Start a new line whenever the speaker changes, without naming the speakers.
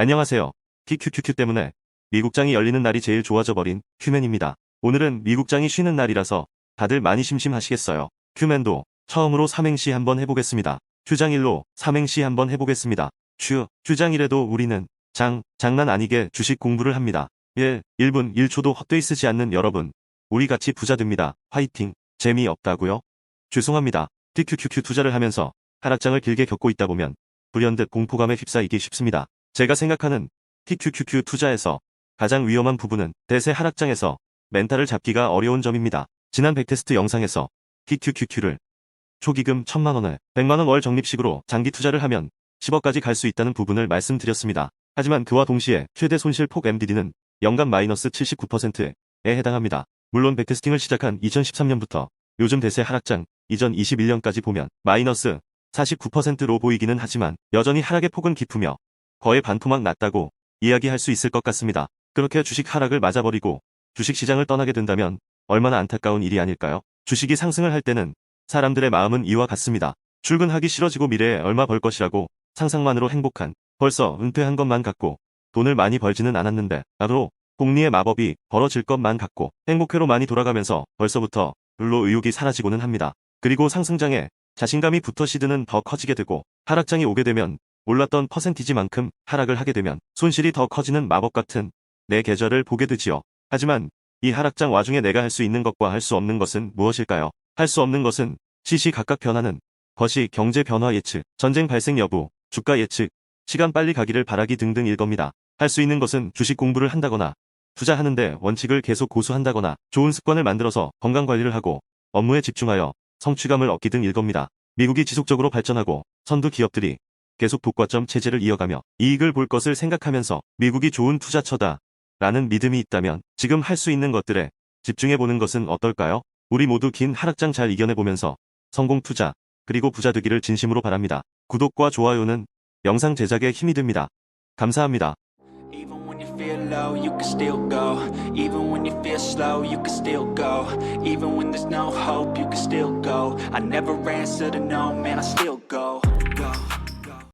안녕하세요. 키큐큐큐 때문에 미국장이 열리는 날이 제일 좋아져 버린 큐맨입니다. 오늘은 미국장이 쉬는 날이라서 다들 많이 심심하시겠어요. 큐맨도 처음으로 삼행시 한번 해보겠습니다. 휴장일로 삼행시 한번 해보겠습니다. 휴, 휴장일에도 우리는 장, 장난 아니게 주식 공부를 합니다. 1, 1분 1초도 헛되이 쓰지 않는 여러분. 우리 같이 부자 됩니다. 화이팅. 재미없다고요? 죄송합니다. TQQQ 투자를 하면서 하락장을 길게 겪고 있다 보면 불현듯 공포감에 휩싸이기 쉽습니다. 제가 생각하는 TQQQ 투자에서 가장 위험한 부분은 대세 하락장에서 멘탈을 잡기가 어려운 점입니다. 지난 백테스트 영상에서 TQQQ를 초기금 1000만원에 100만원 월 적립식으로 장기 투자를 하면 10억까지 갈 수 있다는 부분을 말씀드렸습니다. 하지만 그와 동시에 최대 손실 폭 MDD는 연간 마이너스 79%에 해당합니다. 물론 백테스팅을 시작한 2013년부터 요즘 대세 하락장 이전 21년까지 보면 마이너스 49%로 보이기는 하지만 여전히 하락의 폭은 깊으며 거의 반토막 났다고 이야기할 수 있을 것 같습니다. 그렇게 주식 하락을 맞아버리고 주식 시장을 떠나게 된다면 얼마나 안타까운 일이 아닐까요? 주식이 상승을 할 때는 사람들의 마음은 이와 같습니다. 출근하기 싫어지고 미래에 얼마 벌 것이라고 상상만으로 행복한 벌써 은퇴한 것만 같고 돈을 많이 벌지는 않았는데 나도 복리의 마법이 벌어질 것만 같고 행복회로 많이 돌아가면서 벌써부터 별로 의욕이 사라지고는 합니다. 그리고 상승장에 자신감이 붙어 시드는 더 커지게 되고 하락장이 오게 되면 올랐던 퍼센티지만큼 하락을 하게 되면 손실이 더 커지는 마법 같은 내 계절을 보게 되지요. 하지만 이 하락장 와중에 내가 할 수 있는 것과 할 수 없는 것은 무엇일까요? 할 수 없는 것은 시시각각 변하는 것이 경제 변화 예측, 전쟁 발생 여부, 주가 예측, 시간 빨리 가기를 바라기 등등일 겁니다. 할 수 있는 것은 주식 공부를 한다거나 투자하는데 원칙을 계속 고수한다거나 좋은 습관을 만들어서 건강 관리를 하고 업무에 집중하여 성취감을 얻기 등일 겁니다. 미국이 지속적으로 발전하고 선두 기업들이 계속 독과점 체제를 이어가며 이익을 볼 것을 생각하면서 미국이 좋은 투자처다 라는 믿음이 있다면 지금 할 수 있는 것들에 집중해보는 것은 어떨까요? 우리 모두 긴 하락장 잘 이겨내보면서 성공 투자 그리고 부자 되기를 진심으로 바랍니다. 구독과 좋아요는 영상 제작에 힘이 됩니다. 감사합니다.
Feel low, you can still go. Even when you feel slow, you can still go. Even when there's no hope, you can still go. I never answer to no, man, I still go.